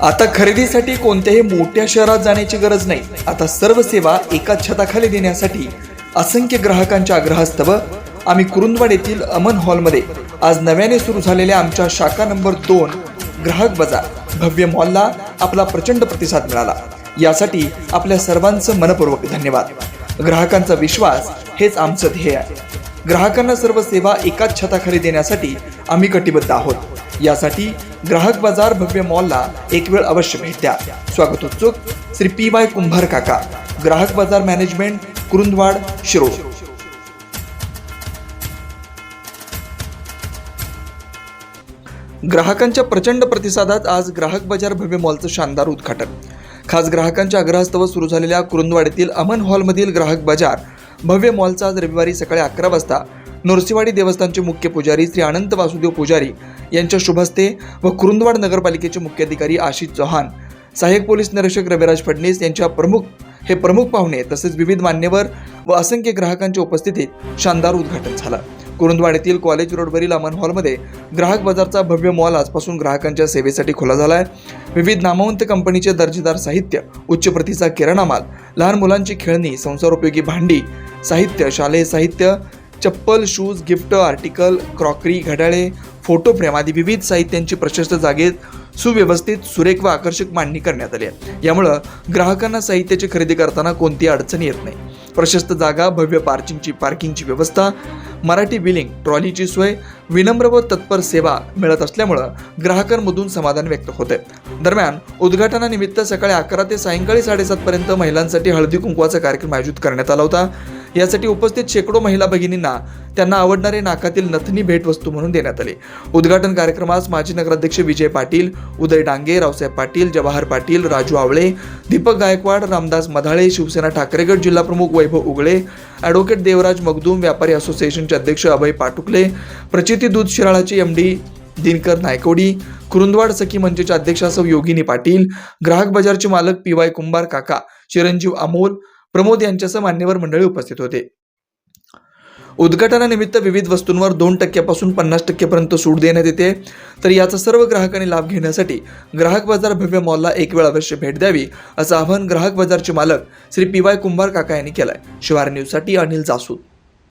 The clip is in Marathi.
आता खरेदीसाठी कोणत्याही मोठ्या शहरात जाण्याची गरज नाही. आता सर्व सेवा एकाच छताखाली देण्यासाठी असंख्य ग्राहकांच्या आग्रहास्तव आम्ही कुरुंदवाड येथील अमन हॉलमध्ये आज नव्याने सुरू झालेल्या आमच्या शाखा नंबर दोन ग्राहक बाजार भव्य मॉलला आपला प्रचंड प्रतिसाद मिळाला. यासाठी आपल्या सर्वांचं मनपूर्वक धन्यवाद. ग्राहकांचा विश्वास हेच आमचं ध्येय आहे. ग्राहकांना सर्व सेवा एकाच छताखाली देण्यासाठी आम्ही कटिबद्ध आहोत. यासाठी ग्राहक बाजार भव्य मॉलला एक वेळ अवश्य भेट द्या. स्वागत उत्सुक श्री पी वाय कुंभार काका ग्राहक बाजार मॅनेजमेंट कुरुंदवाड शिरोळ. ग्राहकांच्या प्रचंड प्रतिसादात आज ग्राहक बाजार भव्य मॉलचं शानदार उद्घाटन. खास ग्राहकांच्या आग्रहास्तव सुरू झालेल्या कुरुंदवाड येथील अमन हॉलमधील ग्राहक बाजार भव्य मॉलचा आज रविवारी सकाळी अकरा वाजता नरसिवाडी देवस्थानचे मुख्य पुजारी श्री अनंत वासुदेव पुजारी यांच्या शुभस्ते व कुरुंदवाड नगरपालिकेचे मुख्याधिकारी आशिष चौहान सहाय्यक पोलीस निरीक्षक रविराज फडणीस यांच्या प्रमुख हे प्रमुख पाहुणे तसेच विविध मान्यवर व असंख्य ग्राहकांच्या उपस्थितीत शानदार उद्घाटन झालं. कुरुंदवाड येथील कॉलेज रोडवरील अमन हॉलमध्ये ग्राहक बाजारचा भव्य मॉल आजपासून ग्राहकांच्या सेवेसाठी खुला झाला आहे विविध नामवंत कंपनीचे दर्जेदार साहित्य उच्च प्रतीचा किराणा माल लहान मुलांची खेळणी संसारोपयोगी भांडी साहित्य शालेय साहित्य चप्पल शूज गिफ्ट आर्टिकल क्रॉकरी घड्याळे फोटो फ्रेम आदी विविध साहित्यांची प्रशस्त जागेत सुव्यवस्थित सुरेख व आकर्षक मांडणी करण्यात आली आहे. यामुळं ग्राहकांना साहित्याची खरेदी करताना कोणती अडचण येत नाही. प्रशस्त जागा भव्य पार्किंगची पार्किंगची व्यवस्था मराठी बिलिंग ट्रॉलीची सोय विनम्र व तत्पर सेवा मिळत असल्यामुळं ग्राहकांमधून समाधान व्यक्त होते दरम्यान उद्घाटनानिमित्त सकाळी अकरा ते सायंकाळी साडेसातपर्यंत महिलांसाठी हळदी कुंकवाचा कार्यक्रम आयोजित करण्यात आला होता. यासाठी उपस्थित शेकडो महिला भगिनींना त्यांना आवडणारे नाकातील नथनी भेटवस्तू म्हणून देण्यात आले. उद्घाटन कार्यक्रमास माजी नगराध्यक्ष विजय पाटील उदय डांगे रावसाहेब पाटील जवाहर पाटील राजू आवळे दीपक गायकवाड रामदास मधाळे शिवसेना ठाकरेगड जिल्हा प्रमुख वैभव उगळे ॲडव्होकेट देवराज मगदूम व्यापारी असोसिएशनचे अध्यक्ष अभय पाटुकले प्रचिती दूध शिराळाचे एम डी दिनकर नायकोडी कुरुंदवाड सखी मंचच्या अध्यक्षासह योगिनी पाटील ग्राहक बाजारचे मालक पी वाय कुंभार काका चिरंजीव अमोल प्रमोद यांच्यासह मान्यवर मंडळी उपस्थित होते. उद्घाटनानिमित्त विविध वस्तूंवर दोन टक्क्यापासून पन्नास टक्क्यापर्यंत सूट देण्यात येते. तर याचा सर्व ग्राहकांनी लाभ घेण्यासाठी ग्राहक बाजार भव्य मॉलला एक वेळ अवश्य भेट द्यावी असं आवाहन ग्राहक बाजारचे मालक श्री पी वाय कुंभार काका यांनी केलंय. शिवार न्यूजसाठी अनिल जासूद